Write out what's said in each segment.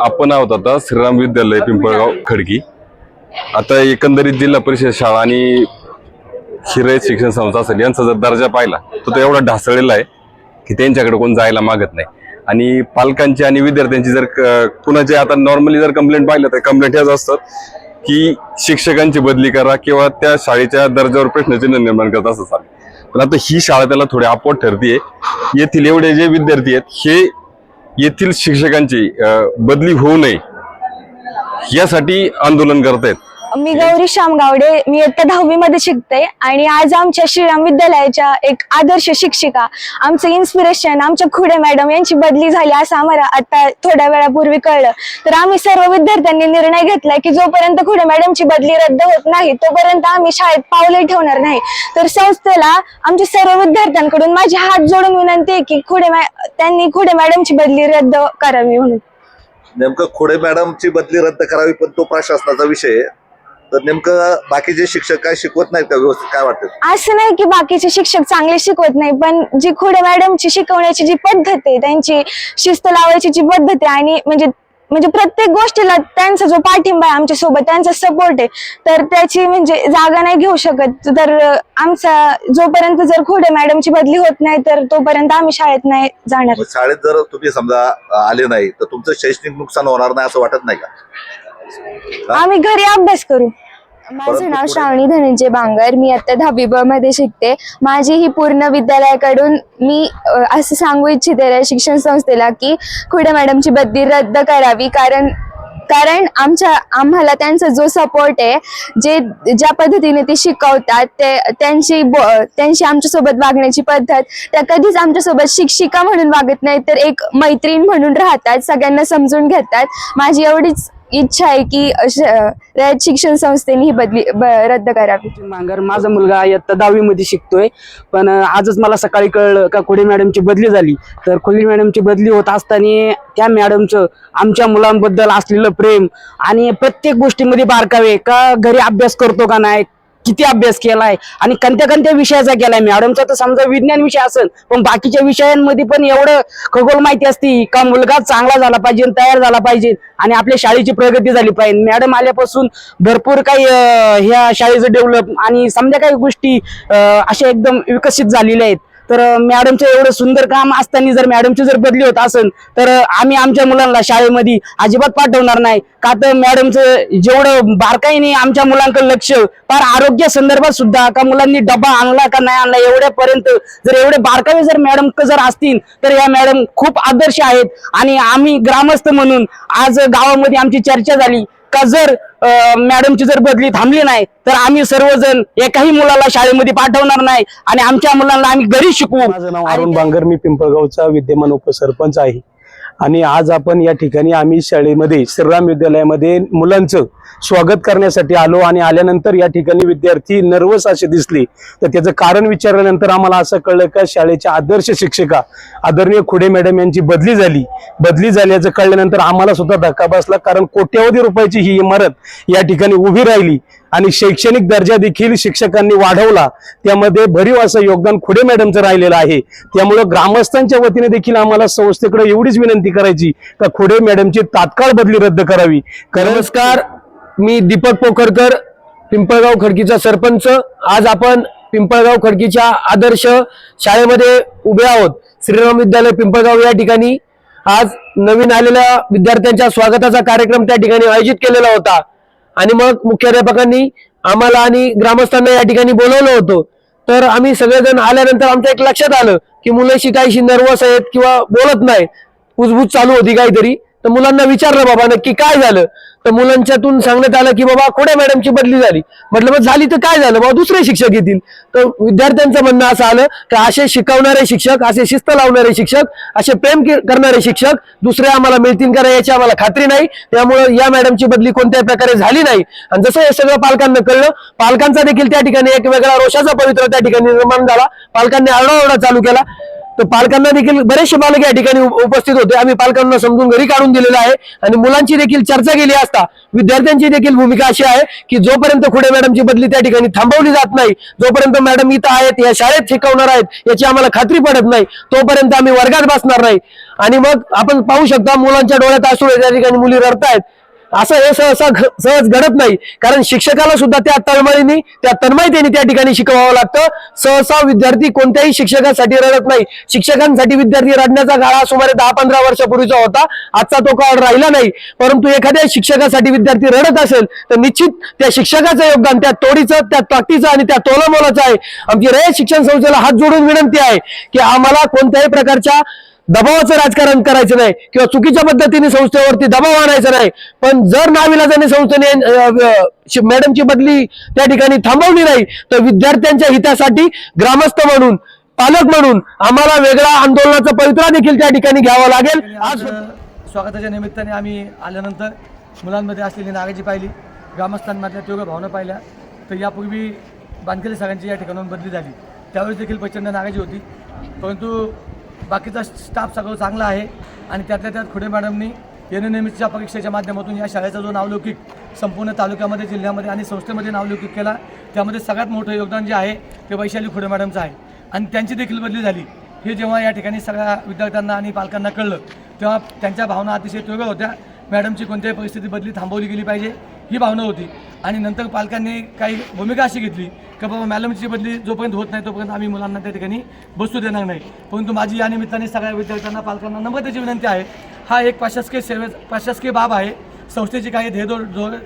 आपण आहोत आता श्रीराम विद्यालय पिंपळगाव खडकी. आता एकंदरीत जिल्हा परिषद शाळा आणि शिरय शिक्षण संस्था असेल यांचा जर दर्जा पाहिला तर तो एवढा ढासळलेला आहे की त्यांच्याकडे कोण जायला मागत नाही. आणि पालकांची आणि विद्यार्थ्यांची जर क- कुणाची आता नॉर्मली जर कंप्लेंट पाहिलं तर कंप्लेंट ह्याच असतात की शिक्षकांची बदली करा किंवा त्या शाळेच्या दर्जावर प्रश्नचिन्ह निर्माण करत असं चालेल पण आता ही शाळा त्याला थोडी अपवाद ठरतीये. येथील एवढे जे विद्यार्थी आहेत हे येथील शिक्षकांची बदली होऊ नये यासाठी आंदोलन करतायत. मी गौरी श्यामगावडे मी इयत्ता दहावी मध्ये शिकते आणि आज आमच्या श्रीराम विद्यालयाच्या एक आदर्श शिक्षिका आमचं इन्स्पिरेशन आमच्या खुडे मॅडम यांची बदली झाली असं आम्हाला आता थोड्या वेळापूर्वी कळलं. तर आम्ही सर्व विद्यार्थ्यांनी निर्णय घेतलाय की जोपर्यंत खुडे मॅडमची बदली रद्द होत नाही तोपर्यंत आम्ही शाळेत पावले ठेवणार नाही. तर संस्थेला आमच्या सर्व विद्यार्थ्यांकडून माझी हात जोडून विनंती आहे की खुडे त्यांनी खुडे मॅडमची बदली रद्द करावी म्हणून. नेमकं खोडे मॅडमची बदली रद्द करावी पण तो प्रशासनाचा विषय आहे. तर नेमकं बाकीचे शिक्षक काय शिकवत नाहीत का व्यवस्थित? काय वाटतं? असं नाही की बाकीचे शिक्षक चांगले शिकवत नाही पण जी खुडे मॅडमची शिकवण्याची जी पद्धत आहे त्यांची शिस्त लावायची जी पद्धत आहे आणि म्हणजे म्हणजे प्रत्येक गोष्टीला त्यांचा जो पाठिंबा आहे आमच्यासोबत त्यांचा सपोर्ट आहे तर त्याची म्हणजे जागा नाही घेऊ शकत. तर आमचा जोपर्यंत जर खुडे मॅडमची बदली होत नाही तर तोपर्यंत आम्ही शाळेत नाही जाणार. शाळेत जर तुम्ही समजा आले नाही तर तुमचं शैक्षणिक नुकसान होणार नाही असं वाटत नाही का? आम्ही घरी अभ्यास करू. माझं नाव श्रावणी धनंजय बांगर. मी आता दहावी ब मध्ये शिकते. माझी ही पूर्ण विद्यालयाकडून मी अ, असं सांगू इच्छिते शिक्षण संस्थेला की खुडे मॅडमची बदली रद्द करावी. कारण कारण आमच्या आम्हाला त्यांचा जो सपोर्ट आहे जे ज्या पद्धतीने ते शिकवतात ते त्यांची बो- त्यांची आमच्यासोबत वागण्याची पद्धत त्या कधीच आमच्यासोबत शिक्षिका म्हणून वागत नाही तर एक मैत्रीण म्हणून राहतात सगळ्यांना समजून घेतात. माझी एवढीच इच्छा आहे की अश- रयत शिक्षण संस्थेने ही बदली ब- रद्द करावी. मांगर माझा मुलगा इयत्ता दहावी मध्ये शिकतोय पण आजच मला सकाळी कळलं का खोडे मॅडमची बदली झाली. तर खोडे मॅडमची बदली होत असताना त्या मॅडमचं आमच्या मुलांबद्दल असलेलं प्रेम आणि प्रत्येक गोष्टीमध्ये बारकावे का घरी अभ्यास करतो का नाही किती अभ्यास केलाय आणि कोणत्या कोणत्या विषयाचा केलाय? मॅडमचा तर समजा विज्ञान विषय असेल पण बाकीच्या विषयांमध्ये पण एवढं खगोल माहिती असती का मुलगा चांगला झाला पाहिजे तयार झाला पाहिजे आणि आपल्या शाळेची प्रगती झाली पाहिजे. मॅडम आल्यापासून भरपूर काही ह्या शाळेचं डेव्हलप आणि समजा काही गोष्टी अशा एकदम विकसित झालेल्या आहेत. तर मॅडमचं एवढं सुंदर काम असताना जर मॅडमची जर बदली होत असेल तर आम्ही आमच्या मुलांना शाळेमध्ये अजिबात पाठवणार नाही. का तर मॅडमचं जेवढं बारकाईने आमच्या मुलांकडे लक्ष फार आरोग्य संदर्भात सुद्धा का मुलांनी डबा आणला का नाही आणला एवढ्यापर्यंत जर एवढे बारकावे जर मॅडम जर असतील तर या मॅडम खूप आदर्श आहेत. आणि आम्ही ग्रामस्थ म्हणून आज गावामध्ये आमची चर्चा झाली. का जर मॅडमची जर बदली थांबली नाही तर आम्ही सर्वजण एकाही मुलाला शाळेमध्ये पाठवणार नाही आणि आमच्या मुलांना आम्ही घरी शिकवू. माझं नाव अरुण बांगर मी पिंपळगावचा विद्यमान उपसरपंच आहे. आणि आज आपण या ठिकाणी आम्ही शाळेमध्ये श्रीराम विद्यालयामध्ये मुलांचं स्वागत करण्यासाठी आलो आणि आल्यानंतर या ठिकाणी विद्यार्थी नर्वस असे दिसले. तर त्याचं कारण विचारल्यानंतर आम्हाला असं कळलं का शाळेच्या आदर्श शिक्षिका आदरणीय खुडे मॅडम यांची बदली झाली. बदली झाल्याचं कळल्यानंतर आम्हाला सुद्धा धक्का बसला कारण कोट्यवधी रुपयाची ही इमारत या ठिकाणी उभी राहिली आणि शैक्षणिक दर्जा देखील शिक्षकांनी वाढवला. त्यामध्ये भरीव असं योगदान खुडे मॅडमचं राहिलेलं आहे. त्यामुळं ग्रामस्थांच्या वतीने देखील आम्हाला संस्थेकडे एवढीच विनंती करायची का खुडे मॅडमची तात्काळ बदली रद्द करावी. नमस्कार. मी दीपक पोखरकर पिंपळगाव खडकीचा सरपंच. आज आपण पिंपळगाव खडकीच्या आदर्श शाळेमध्ये उभे आहोत. श्रीराम विद्यालय पिंपळगाव या ठिकाणी. आज नवीन आलेल्या विद्यार्थ्यांच्या स्वागताचा कार्यक्रम त्या ठिकाणी आयोजित केलेला होता. आणि मग मुख्याध्यापकांनी आम्हाला आणि ग्रामस्थांना या ठिकाणी बोलवलं होतं. तर आम्ही सगळेजण आल्यानंतर आमच्या एक लक्षात आलं की मुलं काहीशी नर्वस आहेत किंवा बोलत नाही. कुजबूज चालू होती काहीतरी. तर मुलांना विचारलं बाबा नक्की काय झालं? तर मुलांच्यातून सांगण्यात आलं की बाबा खोडे मॅडमची बदली झाली? म्हटलं मग झाली तर काय झालं? बाबा दुसरे शिक्षक येतील. तर विद्यार्थ्यांचं म्हणणं असं आलं की असे शिकवणारे शिक्षक असे शिस्त लावणारे शिक्षक असे प्रेम के- करणारे शिक्षक दुसरे आम्हाला मिळतील का याची आम्हाला खात्री नाही. त्यामुळे या मॅडमची बदली कोणत्याही प्रकारे झाली नाही. आणि जसं हे सगळं पालकांना कळलं पालकांचा देखील त्या ठिकाणी एक वेगळा रोषाचा पवित्र त्या ठिकाणी निर्माण झाला. पालकांनी आरडाओरडा चालू केला. तर पालकांना देखील बरेचसे पालक या ठिकाणी उपस्थित होते. आम्ही पालकांना समजून घरी काढून दिलेलं आहे. आणि मुलांची देखील चर्चा केली असता विद्यार्थ्यांची देखील भूमिका अशी आहे की जोपर्यंत खुडे मॅडमची बदली त्या ठिकाणी थांबवली जात नाही जोपर्यंत मॅडम इथं आहेत या शाळेत शिकवणार आहेत याची आम्हाला खात्री पडत नाही तोपर्यंत आम्ही वर्गात बसणार नाही. आणि मग आपण पाहू शकता मुलांच्या डोळ्यात असू त्या ठिकाणी मुली रडतायत. असं हे सहसा घ- सहज घडत नाही. कारण शिक्षकाला सुद्धा त्या तळमळीने त्या तन्मयतेने त्या ठिकाणी शिकवावं लागतं. सहसा विद्यार्थी कोणत्याही शिक्षकासाठी रडत नाही. शिक्षकांसाठी विद्यार्थी रडण्याचा काळ हा सुमारे दहा पंधरा वर्षापूर्वीचा होता. आजचा तो काळ राहिला नाही. परंतु एखाद्या शिक्षकासाठी विद्यार्थी रडत असेल तर निश्चित त्या शिक्षकाचं योगदान त्या तोडीचं त्या ताकदीचं आणि त्या तोलामोलाचं आहे. आमची रयत शिक्षण संस्थेला हात जोडून विनंती आहे की आम्हाला कोणत्याही प्रकारच्या दबावाचं राजकारण करायचं नाही किंवा चुकीच्या पद्धतीने संस्थेवरती दबाव आणायचा नाही. पण जर नाविलाजाने संस्थेने मॅडमची बदली त्या ठिकाणी थांबवली नाही तर विद्यार्थ्यांच्या हितासाठी ग्रामस्थ म्हणून पालक म्हणून आम्हाला वेगळा आंदोलनाचा पवित्रा देखील त्या ठिकाणी घ्यावा लागेल. आज स्वागताच्या निमित्ताने आम्ही आल्यानंतर मुलांमध्ये असलेली नागाची पाहिली ग्रामस्थांमधल्या तीव्र भावना पाहिल्या तर यापूर्वी बानकेले सरांची या ठिकाणाहून बदली झाली. त्यावेळेस देखील प्रचंड नागाची होती. परंतु बाकीचा स्टाफ सगळं चांगला आहे. आणि त्यातल्या त्यात खुडे मॅडमनी एन परीक्षेच्या माध्यमातून या शाळेचा जो नावलौकिक संपूर्ण तालुक्यामध्ये जिल्ह्यामध्ये आणि संस्थेमध्ये नावलौकिक केला त्यामध्ये सगळ्यात मोठं योगदान जे आहे ते वैशाली खुडे मॅडमचं आहे. आणि त्यांची देखील बदली झाली. हे जेव्हा या ठिकाणी सगळ्या विद्यार्थ्यांना आणि पालकांना कळलं तेव्हा त्यांच्या भावना अतिशय तीव्र होत्या. मॅडमची कोणत्याही परिस्थिती बदली थांबवली गेली पाहिजे ही भावना होती. आणि नंतर पालकांनी काही भूमिका अशी घेतली का बाबा मॅडमची बदली जोपर्यंत होत नाही तोपर्यंत आम्ही मुलांना त्या ठिकाणी बसू देणार नाही. परंतु माझी या निमित्ताने सगळ्या विद्यार्थ्यांना पालकांना नम्रतेची विनंती आहे. हा एक प्रशासकीय सेवे प्रशासकीय बाब आहे. संस्थेची काही ध्येय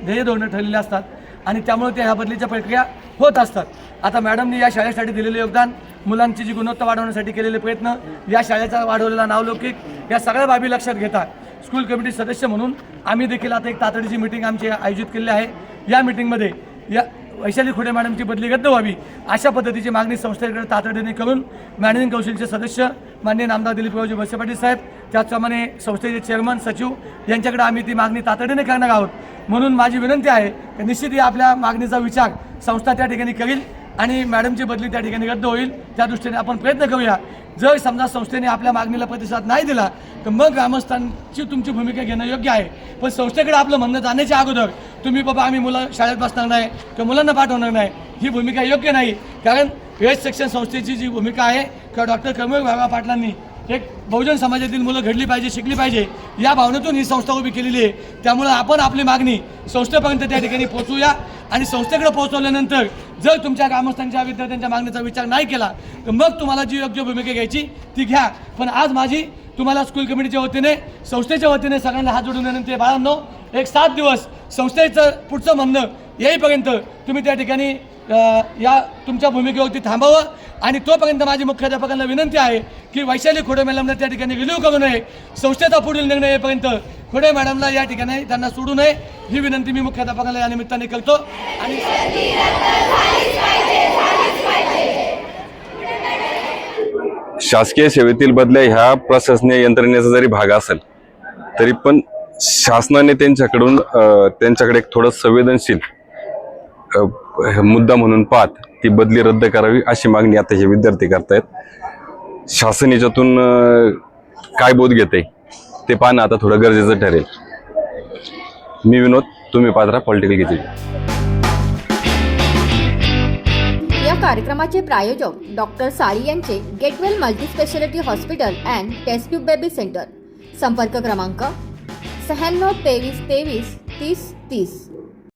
ध्येय धोरणं ठरलेले असतात आणि त्यामुळे त्या ह्या बदलीच्या प्रक्रिया होत असतात. आता मॅडमनी या शाळेसाठी दिलेले योगदान मुलांची जी गुणवत्ता वाढवण्यासाठी केलेले प्रयत्न या शाळेचा वाढवलेला नावलौकिक या सगळ्या बाबी लक्षात घेता स्कूल कमिटी सदस्य म्हणून आम्ही देखील आता एक तातडीची मिटिंग आमची आयोजित केली आहे. या मिटिंगमध्ये या वैशाली खुडे मॅडमची बदली रद्द व्हावी अशा पद्धतीची मागणी संस्थेकडे तातडीने करून मॅनेजिंग कौन्सिलचे सदस्य माननीय नामदार दिलीपरावजी वळसे पाटील साहेब त्याचप्रमाणे संस्थेचे चेअरमन सचिव यांच्याकडे आम्ही ती मागणी तातडीने करणार आहोत. म्हणून माझी विनंती आहे की निश्चित या आपल्या मागणीचा विचार संस्था त्या ठिकाणी करील आणि मॅडमची बदली त्या ठिकाणी रद्द होईल. त्या दृष्टीने आपण प्रयत्न करूया. जर समजा संस्थेने आपल्या मागणीला प्रतिसाद नाही दिला तर मग ग्रामस्थांची तुमची भूमिका घेणं योग्य आहे. पण संस्थेकडे आपलं म्हणणं जाण्याच्या अगोदर तुम्ही बाबा आम्ही मुलं शाळेत बसणार नाही किंवा मुलांना पाठवणार नाही ही भूमिका योग्य नाही. कारण वेस्ट शिक्षण संस्थेची जी भूमिका आहे किंवा डॉक्टर कर्मवीर भागा पाटलांनी एक बहुजन समाजातील मुलं घडली पाहिजे शिकली पाहिजे या भावनेतून ही संस्था उभी केलेली आहे. त्यामुळं आपण आपली मागणी संस्थेपर्यंत त्या ठिकाणी पोहोचूया आणि संस्थेकडे पोहोचवल्यानंतर जर तुमच्या ग्रामस्थांच्या विद्यार्थ्यांच्या मागणीचा विचार नाही केला तर मग तुम्हाला जी योग्य भूमिका घ्यायची ती घ्या. पण आज माझी तुम्हाला स्कूल कमिटीच्या वतीने संस्थेच्या वतीने सगळ्यांना हात जोडून विनंती बाळांनो एक सात दिवस संस्थेचं पुढचं म्हणणं येईपर्यंत तुम्ही त्या ठिकाणी या तुमच्या भूमिकेवरती थांबावं आणि तोपर्यंत माझी मुख्याध्यापकांना विनंती आहे की वैशाली खोडे मॅडमला त्या ठिकाणी विलीव करू नये. संस्थेचा पुढील निर्णय येईपर्यंत खोडे मॅडमला या ठिकाणी त्यांना सोडू नये. ही विनंती मी मुख्याध्यापकांना या निमित्ताने करतो. आणि शासकीय सेवेतील बदल्या ह्या प्रशासनीय यंत्रणेचा जरी भाग असेल तरी पण शासनाने त्यांच्याकडून त्यांच्याकडे एक थोडं संवेदनशील मुद्दा म्हणून पाहत ती बदली रद्द करावी अशी मागणी आता हे विद्यार्थी करतायत. शासन याच्यातून काय बोध घेते ते पाहणं आता थोडं गरजेचं ठरेल. मी विनोद तुम्ही पात्रा पॉलिटिकल घेतली या कार्यक्रमाचे प्रायोजक डॉक्टर साळी यांचे get well multispeciality hospital and test tube baby centre. संपर्क क्रमांक शहाण्णव तेवीस तेवीस तीस तीस.